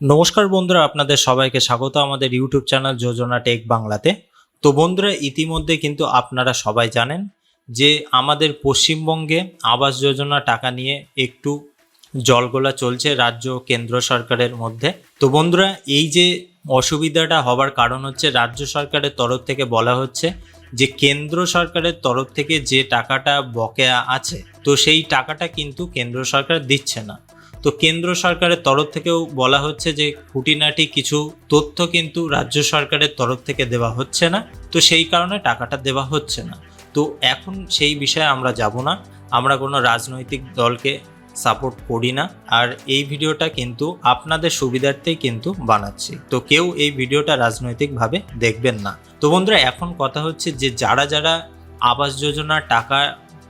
নমস্কার বন্ধুরা, আপনাদের সবাইকে স্বাগত আমাদের ইউটিউব চ্যানেল যোজনা টেক বাংলাতে। তো বন্ধুরা, ইতিমধ্যে কিন্তু আপনারা সবাই জানেন যে আমাদের পশ্চিমবঙ্গে আবাস যোজনা টাকা নিয়ে একটু জলগোলা চলছে রাজ্য কেন্দ্র সরকারের মধ্যে। তো বন্ধুরা, এই যে অসুবিধাটা হবার কারণ হচ্ছে রাজ্য সরকারের তরফ থেকে বলা হচ্ছে যে কেন্দ্র সরকারের তরফ থেকে যে টাকাটা বকেয়া আছে, তো সেই টাকাটা কিন্তু কেন্দ্র সরকার দিচ্ছে না। তো কেন্দ্র সরকারের তরফ থেকেও বলা হচ্ছে যে খুঁটিনাটি কিছু তথ্য কিন্তু রাজ্য সরকারের তরফ থেকে দেওয়া হচ্ছে না। তো সেই কারণে টাকাটা দেওয়া হচ্ছে না। তো এখন সেই বিষয়ে আমরা যাব না। আমরা কোনো রাজনৈতিক দলকে সাপোর্ট করি না। আর এই ভিডিওটা কিন্তু আপনাদের সুবিধার্থেই কিন্তু বানাচ্ছি। তো কেউ এই ভিডিওটা রাজনৈতিকভাবে দেখবেন না। তো বন্ধুরা, এখন কথা হচ্ছে যে যারা যারা আবাস যোজনার টাকা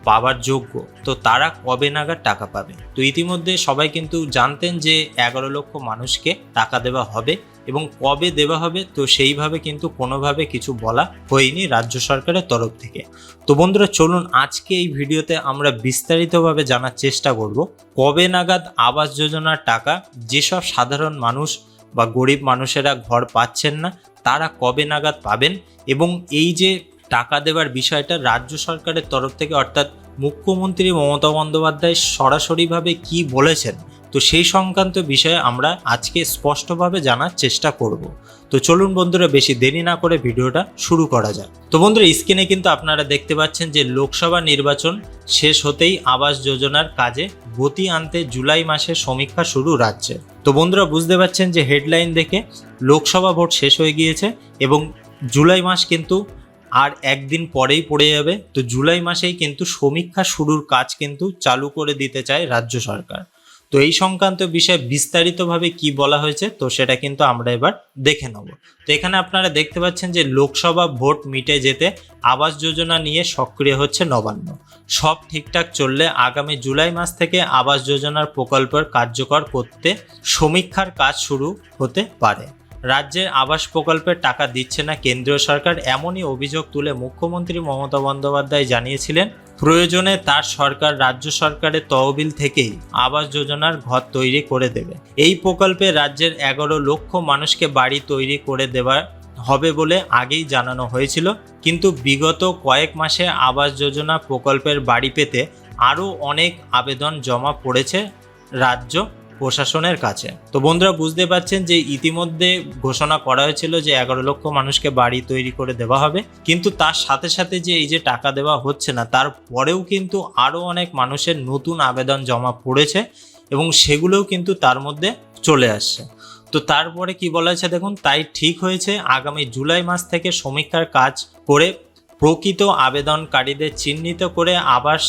পাওয়ার যোগ্য। তো তারা কবে নাগাদ টাকা পাবে? তো ইতিমধ্যে সবাই কিন্তু জানতেন যে এগারো লক্ষ মানুষকে টাকা দেওয়া হবে এবং কবে দেওয়া হবে, তো সেইভাবে কিন্তু কোনোভাবে কিছু বলা হয়নি রাজ্য সরকারের তরফ থেকে। তো বন্ধুরা, চলুন আজকে এই ভিডিওতে আমরা বিস্তারিতভাবে জানার চেষ্টা করব, কবে নাগাদ আবাস যোজনার টাকা যেসব সাধারণ মানুষ বা গরিব মানুষেরা ঘর পাচ্ছেন না, তারা কবে নাগাদ পাবেন এবং এই যে টাকা দেওয়ার বিষয়টা রাজ্য সরকারের তরফ থেকে, অর্থাৎ মুখ্যমন্ত্রী মমতা বন্দ্যোপাধ্যায় সরাসরিভাবে কি বলেছেন? তো সেই সংক্রান্ত বিষয়ে আমরা আজকে স্পষ্টভাবে জানার চেষ্টা করব। তো চলুন বন্ধুরা, বেশি দেরি না করে ভিডিওটা শুরু করা যাক। তো বন্ধুরা, স্ক্রিনে কিন্তু আপনারা দেখতে পাচ্ছেন যে লোকসভা নির্বাচন শেষ হতেই আবাস যোজনার কাজে গতি আনতে জুলাই মাসে সমীক্ষা শুরু রাজ্যে। তো বন্ধুরা, বুঝতে পারছেন যে হেডলাইন দেখে লোকসভা ভোট শেষ হয়ে গিয়েছে এবং জুলাই মাস কিন্তু আর একদিন পরেই পড়ে যাবে। তো জুলাই মাসেই কিন্তু সমীক্ষা শুরুর কাজ কিন্তু চালু করে দিতে চায় রাজ্য সরকার। তো এই সংক্রান্ত বিষয়ে বিস্তারিতভাবে কি বলা হয়েছে, তো সেটা কিন্তু আমরা এবার দেখে নেব। তো এখানে আপনারা দেখতে পাচ্ছেন যে লোকসভা ভোট মিটে যেতে আবাস যোজনা নিয়ে সক্রিয় হচ্ছে নবান্ন। সব ঠিকঠাক চললে আগামী জুলাই মাস থেকে আবাস যোজনার প্রকল্পের কার্যকর করতে সমীক্ষার কাজ শুরু হতে পারে। রাজ্যের আবাস প্রকল্পের টাকা দিচ্ছে না কেন্দ্রীয় সরকার, এমনই অভিযোগ তুলে মুখ্যমন্ত্রী মমতা বন্দ্যোপাধ্যায় জানিয়েছিলেন। প্রয়োজনে তার সরকার রাজ্য সরকারের তহবিল থেকেই আবাস যোজনার ঘর তৈরি করে দেবে। এই প্রকল্পে রাজ্যের এগারো লক্ষ মানুষকে বাড়ি তৈরি করে দেওয়া হবে বলে আগেই জানানো হয়েছিল। কিন্তু বিগত কয়েক মাসে আবাস যোজনা প্রকল্পের বাড়ি পেতে আরও অনেক আবেদন জমা পড়েছে রাজ্য প্রশাসনের কাছে। তো বন্ধুরা, বুঝতে পারছেন যে ইতিমধ্যে ঘোষণা করা হয়েছিল যে এগারো লক্ষ মানুষকে বাড়ি তৈরি করে দেওয়া হবে। কিন্তু তার সাথে সাথে যে এই যে টাকা দেওয়া হচ্ছে না তারপরেও কিন্তু আরও অনেক মানুষের নতুন আবেদন জমা পড়েছে এবং সেগুলোও কিন্তু তার মধ্যে চলে আসছে। তো তারপরে কি বলা হয়েছে দেখুন, তাই ঠিক হয়েছে, আগামী জুলাই মাস থেকে সমীক্ষার কাজ করে প্রকৃত আবেদনকারীদের চিহ্নিত করে আবাস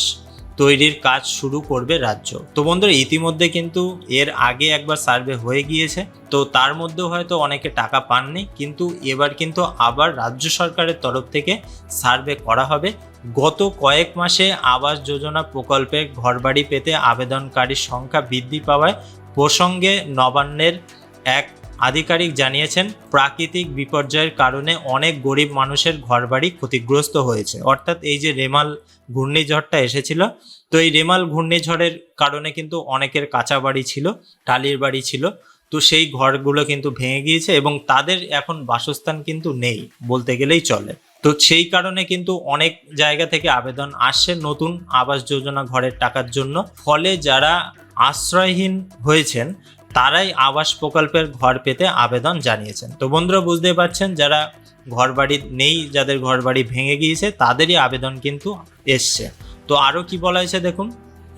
তৈরির কাজ শুরু করবে রাজ্য। তো বন্ধুরা, ইতিমধ্যে কিন্তু এর আগে একবার সার্ভে হয়ে গিয়েছে। তো তার মধ্যেও হয়তো অনেকে টাকা পাননি, কিন্তু এবার কিন্তু আবার রাজ্য সরকারের তরফ থেকে সার্ভে করা হবে। গত কয়েক মাসে আবাস যোজনা প্রকল্পে ঘরবাড়ি পেতে আবেদনকারীর সংখ্যা বৃদ্ধি পাওয়ায় প্রসঙ্গে নবান্নের এক আধিকারিক জানিয়েছেন, প্রাকৃতিক বিপর্যয়ের কারণে অনেক গরিব মানুষের ঘরবাড়ি ক্ষতিগ্রস্ত হয়েছে। অর্থাৎ এই যে রেমাল ঘূর্ণিঝড়টা এসেছিল, তো এই রেমাল ঘূর্ণিঝড়ের কারণে কিন্তু অনেকের কাঁচা বাড়ি ছিল, টালির বাড়ি ছিল। তো সেই ঘরগুলো কিন্তু ভেঙে গিয়েছে এবং তাদের এখন বাসস্থান কিন্তু নেই বলতে গেলেই চলে। তো সেই কারণে কিন্তু অনেক জায়গা থেকে আবেদন আসছে নতুন আবাস যোজনা ঘরের টাকার জন্য। ফলে যারা আশ্রয়হীন হয়েছেন তারাই আবাস প্রকল্পের ঘর পেতে আবেদন জানিয়েছেন। তো বন্ধুরা বুঝতে পারছেন, যারা ঘরবাড়ি নেই, যাদের ঘর বাড়ি ভেঙে গিয়েছে, তাদেরই আবেদন কিন্তু এসছে। তো আরও কি বলা হয়েছে দেখুন?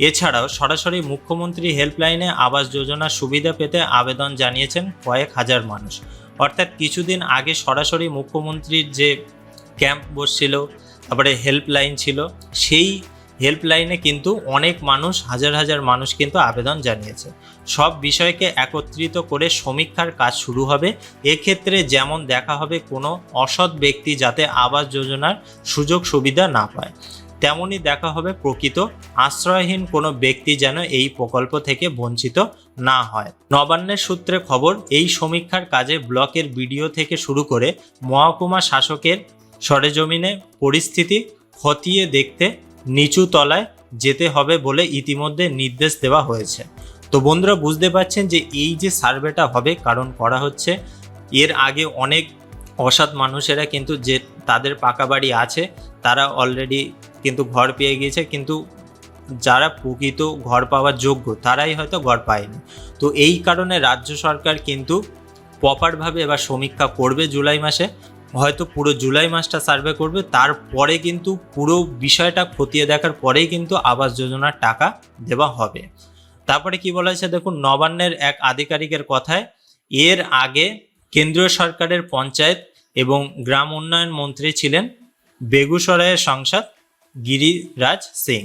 এছাড়াও সরাসরি মুখ্যমন্ত্রী হেল্পলাইনে আবাস যোজনার সুবিধা পেতে আবেদন জানিয়েছেন কয়েক হাজার মানুষ। অর্থাৎ কিছুদিন আগে সরাসরি মুখ্যমন্ত্রীর যে ক্যাম্প বসছিল, তারপরে হেল্পলাইন ছিল, সেই হেল্পলাইনে কিন্তু অনেক মানুষ, হাজার হাজার মানুষ কিন্তু আবেদন জানিয়েছে। সব বিষয়কে একত্রিত করে সমীক্ষার কাজ শুরু হবে। এক্ষেত্রে যেমন দেখা হবে, কোনো অসৎ ব্যক্তি যাতে আবাস যোজনার সুযোগ সুবিধা না পায়। তেমনই দেখা হবে, প্রকৃত আশ্রয়হীন কোনো ব্যক্তি যেন এই প্রকল্প থেকে বঞ্চিত না হয়। নবান্নের সূত্রে খবর, এই সমীক্ষার কাজে ব্লকের বিডিও থেকে শুরু করে মহকুমা শাসকের সরেজমিনে পরিস্থিতি খতিয়ে দেখতে নিচু তলায় যেতে হবে বলে ইতিমধ্যে নির্দেশ দেওয়া হয়েছে। তো বন্ধুরা, বুঝতে পারছেন যে এই যে সার্ভেটা হবে, কারণ করা হচ্ছে, এর আগে অনেক অসৎ মানুষেরা কিন্তু যে তাদের পাকা বাড়ি আছে, তারা অলরেডি কিন্তু ঘর পেয়ে গিয়েছে, কিন্তু যারা প্রকৃত ঘর পাওয়ার যোগ্য, তারাই হয়তো ঘর পায়নি। তো এই কারণে রাজ্য সরকার কিন্তু প্রপারভাবে এবার সমীক্ষা করবে জুলাই মাসে হয়তো পুরো জুলাই মাসটা সার্ভে করবে, তারপরে কিন্তু পুরো বিষয়টা খতিয়ে দেখার পরেই কিন্তু আবাস যোজনার টাকা দেওয়া হবে। তারপরে কি বলা হয়েছে দেখুন, নবান্নের এক আধিকারিকের কথায়, এর আগে কেন্দ্রীয় সরকারের পঞ্চায়েত এবং গ্রাম উন্নয়ন মন্ত্রী ছিলেন বেগুসরায়ের সাংসদ গিরিরাজ সিং।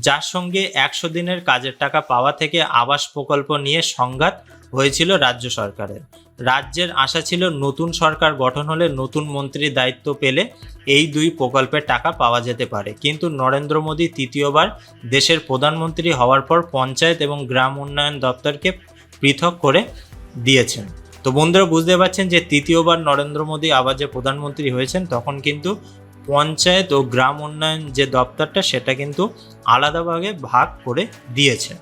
যার সঙ্গে একশো দিনের কাজের টাকা পাওয়া থেকে আবাস প্রকল্প নিয়ে সংঘাত হয়েছিল রাজ্য সরকারের। রাজ্যের আশা ছিল নতুন সরকার গঠন হলে নতুন মন্ত্রী দায়িত্ব পেলে এই দুই প্রকল্পের টাকা পাওয়া যেতে পারে। কিন্তু নরেন্দ্র মোদী তৃতীয়বার দেশের প্রধানমন্ত্রী হওয়ার পর পঞ্চায়েত এবং গ্রাম উন্নয়ন দপ্তরকে পৃথক করে দিয়েছেন। তো বন্ধুরা, বুঝতে পারছেন যে তৃতীয়বার নরেন্দ্র মোদী আবার যে প্রধানমন্ত্রী হয়েছেন, তখন কিন্তু পঞ্চায়েত ও গ্রাম উন্নয়ন যে দপ্তরটা, সেটা কিন্তু আলাদাভাবে ভাগ করে দিয়েছে।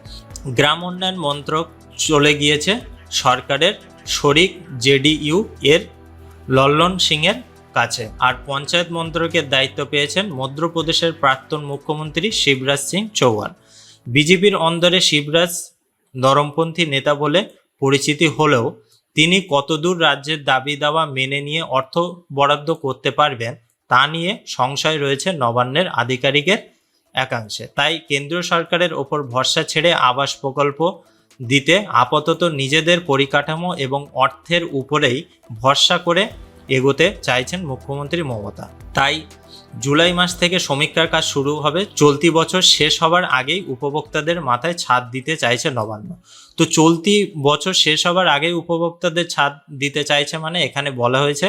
গ্রাম উন্নয়ন মন্ত্রক চলে গিয়েছে সরকারের শরিক জেডিইউ এর লল্লন সিংয়ের কাছে। আর পঞ্চায়েত মন্ত্রকের দায়িত্ব পেয়েছেন মধ্যপ্রদেশের প্রাক্তন মুখ্যমন্ত্রী শিবরাজ সিং চৌহান। বিজেপির অন্দরে শিবরাজ নরমপন্থী নেতা বলে পরিচিতি হলেও তিনি কতদূর রাজ্যের দাবি দাওয়া মেনে নিয়ে অর্থ বরাদ্দ করতে পারবেন তা নিয়ে সংশয় রয়েছে নবান্নের আধিকারিকের একাংশে। তাই কেন্দ্রীয় সরকারের ওপর ভরসা ছেড়ে আবাস প্রকল্প দিতে আপাতত নিজেদের পরিকাঠামো এবং অর্থের উপরেই ভরসা করে এগোতে চাইছেন মুখ্যমন্ত্রী মমতা। তাই জুলাই মাস থেকে সমীক্ষার কাজ শুরু হবে, চলতি বছর শেষ হবার আগেই উপভোক্তাদের মাথায় ছাদ দিতে চাইছে নবান্ন। তো চলতি বছর শেষ হবার আগেই উপভোক্তাদের ছাদ দিতে চাইছে মানে এখানে বলা হয়েছে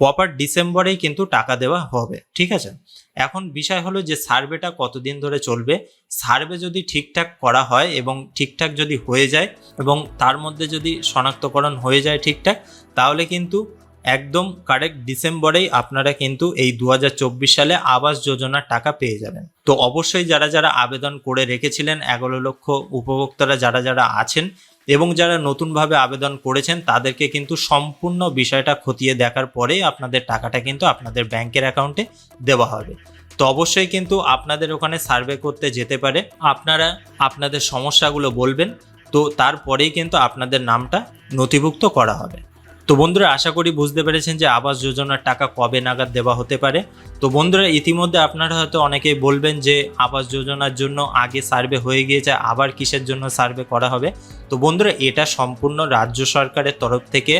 প্রপার ডিসেম্বরেই কিন্তু টাকা দেওয়া হবে, ঠিক আছে? এখন বিষয় হলো যে সার্ভেটা কতদিন ধরে চলবে, সার্ভে যদি ঠিকঠাক করা হয় এবং ঠিকঠাক যদি হয়ে যায় এবং তার মধ্যে যদি শনাক্তকরণ হয়ে যায় ঠিকঠাক, তাহলে কিন্তু একদম কারেক্ট ডিসেম্বরেই আপনারা কিন্তু এই দু হাজার চব্বিশ সালে আবাস যোজনার টাকা পেয়ে যাবেন। তো অবশ্যই যারা যারা আবেদন করে রেখেছিলেন, এগারো লক্ষ উপভোক্তারা যারা যারা আছেন এবং যারা নতুনভাবে আবেদন করেছেন, তাদেরকে কিন্তু সম্পূর্ণ বিষয়টা খতিয়ে দেখার পরেই আপনাদের টাকাটা কিন্তু আপনাদের ব্যাংকের অ্যাকাউন্টে দেওয়া হবে। তো অবশ্যই কিন্তু আপনাদের ওখানে সার্ভে করতে যেতে পারে। আপনারা আপনাদের সমস্যাগুলো বলবেন, তো তারপরেই কিন্তু আপনাদের নামটা নথিভুক্ত করা হবে। তো বন্ধুরা, আশা করি বুঝতে পেরেছেন যে আবাস যোজনার টাকা কবে নাগাদ দেওয়া হতে পারে। তো বন্ধুরা, ইতিমধ্যে আপনারা হয়তো অনেকেই বলবেন যে আবাস যোজনার জন্য আগে সার্ভে হয়ে গিয়েছে, আবার কিসের জন্য সার্ভে করা হবে। তো বন্ধুরা, এটা সম্পূর্ণ রাজ্য সরকারের তরফ থেকে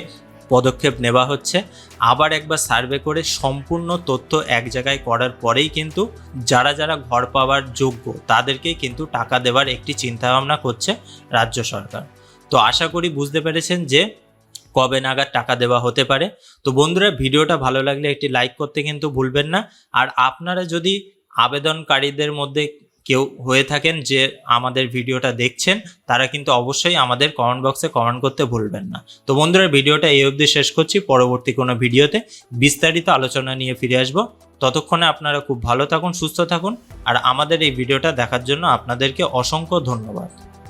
পদক্ষেপ নেওয়া হচ্ছে। আবার একবার সার্ভে করে সম্পূর্ণ তথ্য এক জায়গায় করার পরেই কিন্তু যারা যারা ঘর পাওয়ার যোগ্য, তাদেরকেই কিন্তু টাকা দেওয়ার একটি চিন্তাভাবনা করছে রাজ্য সরকার। তো আশা করি বুঝতে পেরেছেন যে কবে নাগাদ টাকা দেওয়া হতে পারে। তো বন্ধুরা, ভিডিওটা ভালো লাগলে একটি লাইক করতে কিন্তু ভুলবেন না। আর আপনারা যদি আবেদনকারীদের মধ্যে কেউ হয়ে থাকেন যে আমাদের ভিডিওটা দেখছেন, তারা কিন্তু অবশ্যই আমাদের কমেন্ট বক্সে কমেন্ট করতে ভুলবেন না। তো বন্ধুরা, ভিডিওটা এই অবধি শেষ করছি। পরবর্তী কোনো ভিডিওতে বিস্তারিত আলোচনা নিয়ে ফিরে আসব। ততক্ষণে আপনারা খুব ভালো থাকুন, সুস্থ থাকুন। আর আমাদের এই ভিডিওটা দেখার জন্য আপনাদেরকে অসংখ্য ধন্যবাদ।